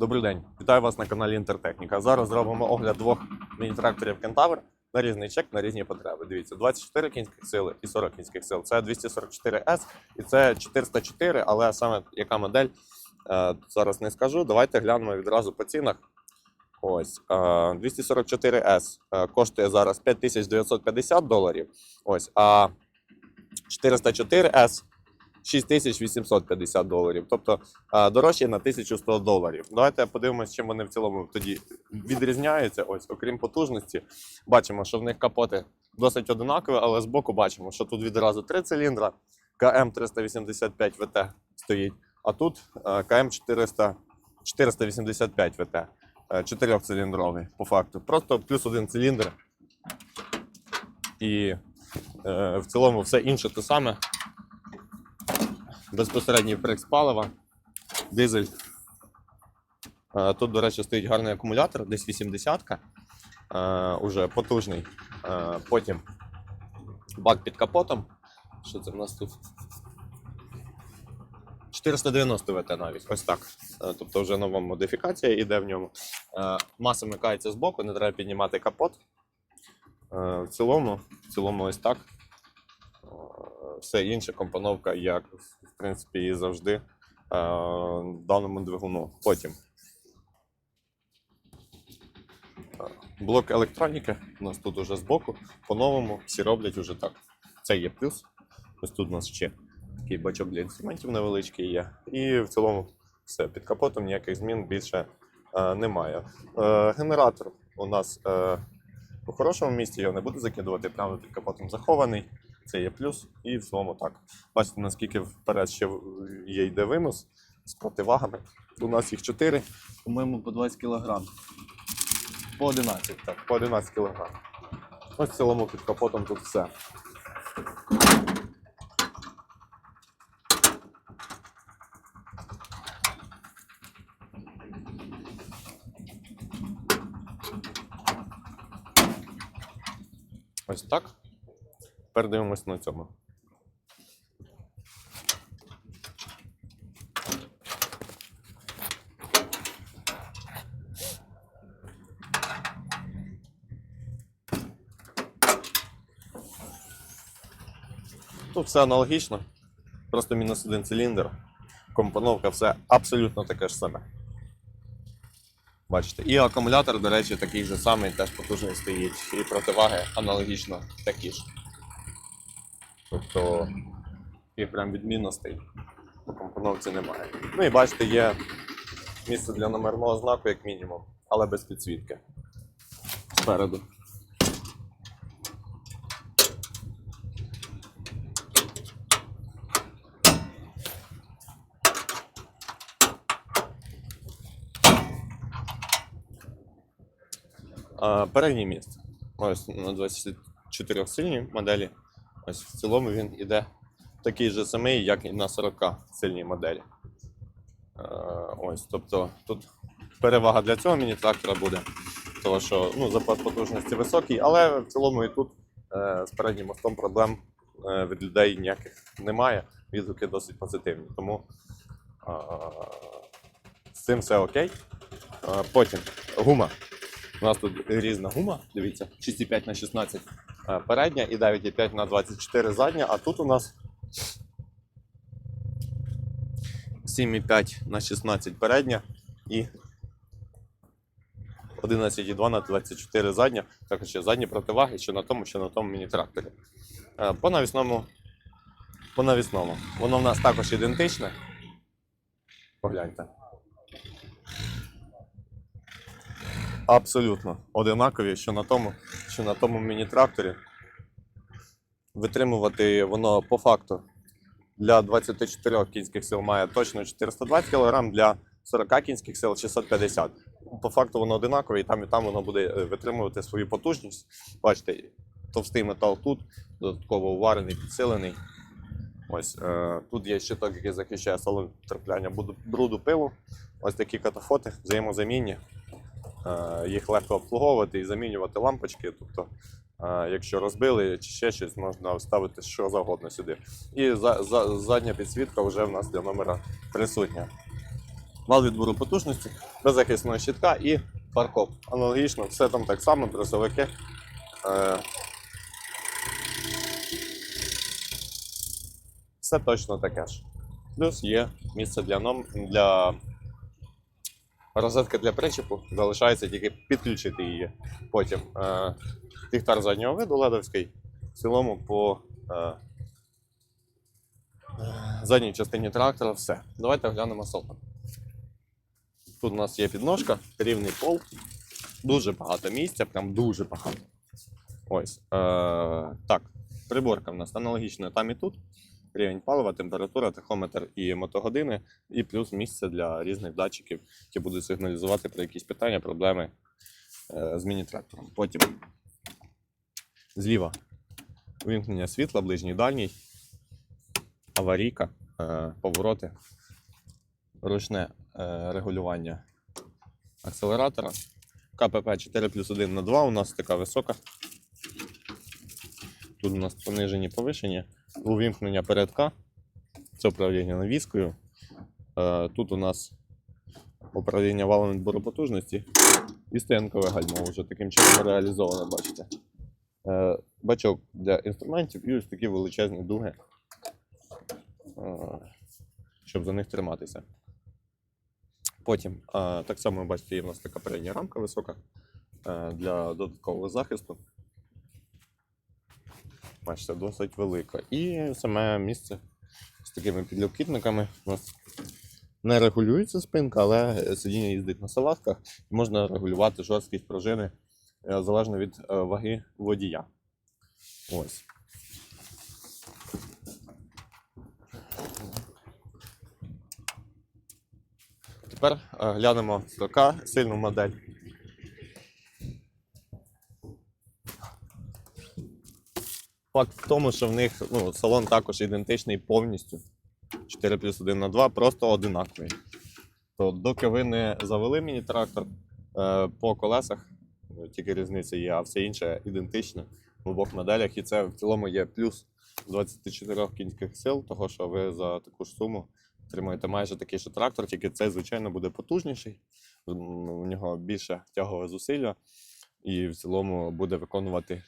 Добрий день, вітаю вас на каналі Інтертехніка. Зараз зробимо огляд двох міні-тракторів Кентавр на різний чек, на різні потреби. Дивіться, 24 кінських сили і 40 кінських сил. Це 244S і це 404, але саме яка модель е, зараз не скажу. Давайте глянемо відразу по цінах. Ось е, 244S е, коштує зараз 5950 доларів. Ось, а 404S 6850 доларів. Тобто дорожче на 1100 доларів. Давайте подивимося, чим вони в цілому тоді відрізняються. Ось, окрім потужності, бачимо, що в них капоти досить одинакові, але збоку бачимо, що тут відразу три циліндра, КМ 385 ВТ стоїть, а тут КМ 400, 485 ВТ. е, Чотирьохциліндровий, по факту. Просто плюс один циліндр. І е, в цілому все інше те саме. Безпосередній фрикс палива, дизель. Е, Тут, до речі, стоїть гарний акумулятор, десь 80-ка, е, уже потужний. Е, Потім бак під капотом. Що це в нас тут? 490 ВТ навіть, ось так. Тобто вже нова модифікація йде в ньому. Маса вмикається з боку, не треба піднімати капот. В цілому, в цілому ось так. Все інше компоновка, як в принципі і завжди е, даному двигуну. Потім е, блок електроніки у нас тут уже збоку. По-новому всі роблять уже так. Це є плюс. Ось тут у нас ще такий бачок для інструментів невеличкий є. І в цілому все. Під капотом ніяких змін більше е, немає. Е, генератор у нас е, у хорошому місці, його не буду закидувати, прямо під капотом захований. Це є плюс, і в цілому так. Бачите, наскільки вперед ще є йде винос з противагами. У нас їх 4, по-моєму, по 20 кг. По 11, так, по 11 кг. Ось в цілому під капотом тут все. Ось так. Тепер дивимось на цьому. Тут все аналогічно, просто мінус один циліндр. Компоновка, все абсолютно таке ж саме. Бачите, і акумулятор, до речі, такий же самий, теж потужний стоїть. І противаги аналогічно такі ж. Тобто таких прям відмінностей по компоновці немає. Ну і бачите, є місце для номерного знаку, як мінімум, але без підсвітки. Спереду. Переднє місце. Ось на 24 сильній моделі. Ось в цілому він іде такий же самий, як і на 40 сильній моделі. Е, ось, тобто тут перевага для цього міні-трактора буде, тому що ну, запас потужності високий, але в цілому і тут е, з переднім мостом проблем е, від людей ніяких немає. Відгуки досить позитивні. Тому з цим все окей. Потім гума. У нас тут різна гума, дивіться, 6,5 на 16 е, передня і 9,5 на 24 задня, а тут у нас 7,5 на 16 передня і 11,2 на 24 задня. Також ще задні противаги, що на тому, що на тому міні-тракторі. Е, По навісному, по навісному. Воно в нас також ідентичне. Погляньте. абсолютно одинакові, що на тому, що на тому міні-тракторі. Витримувати воно по факту для 24 кінських сил має точно 420 кг, для 40 кінських сил 650 По факту воно одинакове, і там і там воно буде е, витримувати свою потужність. Бачите, товстий метал тут, додатково уварений, підсилений. Ось е, тут є щиток, який захищає салон трапляння бруду пилу. Ось такі катафоти взаємозамінні. Е, їх легко обслуговувати і замінювати лампочки. Тобто, е, якщо розбили чи ще щось, можна вставити що завгодно сюди. І за, за, задня підсвітка вже в нас для номера присутня. вал відбору потужності, беззахисного щитка і фаркоп. Аналогічно, все там так само, брусовики. Е, все точно таке ж. Плюс є місце для, ном... для розетки для причепу, залишається тільки підключити її потім. Е, ліхтар заднього виду ледовський. В цілому по е, е, задній частині трактора все. Давайте оглянемо салон. Тут у нас є підножка, рівний пол, дуже багато місця, прям дуже багато. Ось. Так, приборка в нас аналогічна там і тут. Рівень палива, температура, тахометр і мотогодини, і плюс місце для різних датчиків, які будуть сигналізувати про якісь питання, проблеми е, з міні-трактором. Потім зліва вимкнення світла, ближній дальній, аварійка, е, повороти, ручне е, регулювання акселератора. КПП 4 плюс 1 на 2 у нас така висока. Тут у нас понижені повишені, увімкнення передка, це управління навіскою. Е, Тут у нас управління валом відбору потужності і стоянкове гальмо вже таким чином реалізовано, бачите. Е, Бачок для інструментів і ось такі величезні дуги, е, щоб за них триматися. Потім, так само бачите, є в нас така передня рамка висока для додаткового захисту. Бачите, досить велика. І саме місце з такими підлокітниками. У нас не регулюється спинка, але сидіння їздить на салазках. і Можна регулювати жорсткість пружини е, залежно від е, ваги водія. Ось. Тепер е, глянемо 40 сильну модель. Факт в тому, що в них ну, салон також ідентичний повністю. 4 плюс 1 на 2, просто одинаковий. То доки ви не завели міні-трактор е, по колесах, е, тільки різниця є, а все інше ідентичне в обох моделях. І це в цілому є плюс 24 кінських сил, того що ви за таку ж суму отримуєте майже такий же трактор, тільки цей, звичайно, буде потужніший. У нього більше тягове зусилля, і в цілому буде виконувати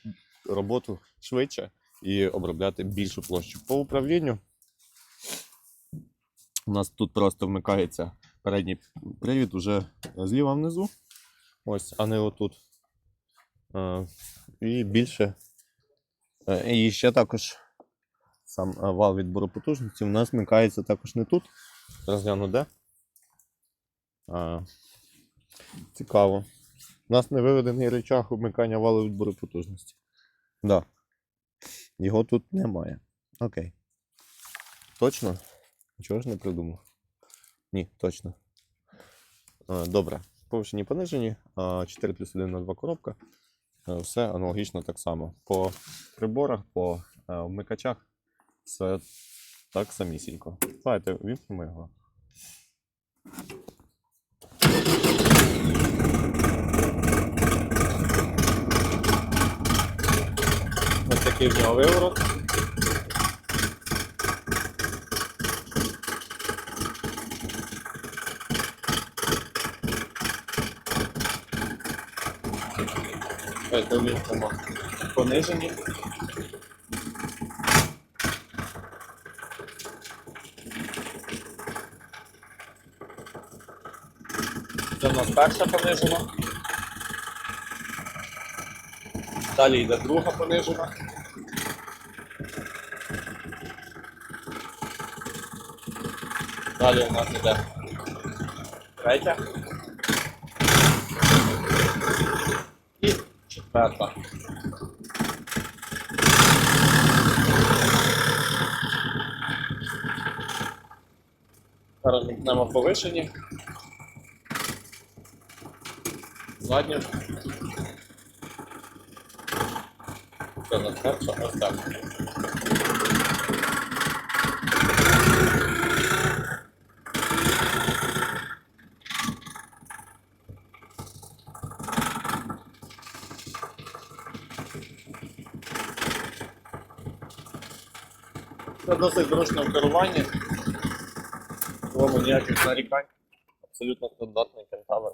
роботу швидше і обробляти більшу площу. По управлінню у нас тут просто вмикається передній привід уже зліва внизу. Ось, а не отут. І більше. Е, І ще також сам е, вал відбору потужності у нас вмикається також не тут. Розгляну де. А, цікаво. У нас не виведений речах вмикання валу відбору потужності. Да. Його тут немає. Окей. Точно? Нічого ж не придумав. Ні, точно. Е, Добре. Повишені понижені. 4 плюс 1 на 2 коробка. Е, Все аналогічно так само. По приборах, по е, вмикачах все так самісінько. Давайте вімкнемо його. Такий в нього виворот. Вімкнемо понижені. Це в нас перша понижена. Далі йде друга понижена. Далі у нас йде третя. І четверта. Зараз вімкнемо повишені. Задню. Це на перша, ось так. Це досить зручно в керуванні. Ніяких нарікань абсолютно стандартний кентавр.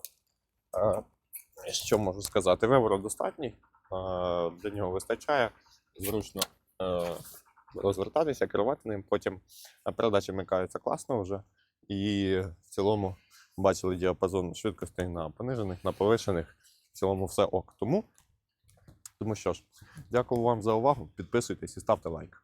Що можу сказати? Вибору достатній, для нього вистачає, зручно е, розвертатися, керувати ним. Потім передача вмикається класно вже. І в цілому бачили діапазон швидкостей на понижених, на повишених. В цілому все ок. Тому, тому що ж, дякую вам за увагу. Підписуйтесь і ставте лайк.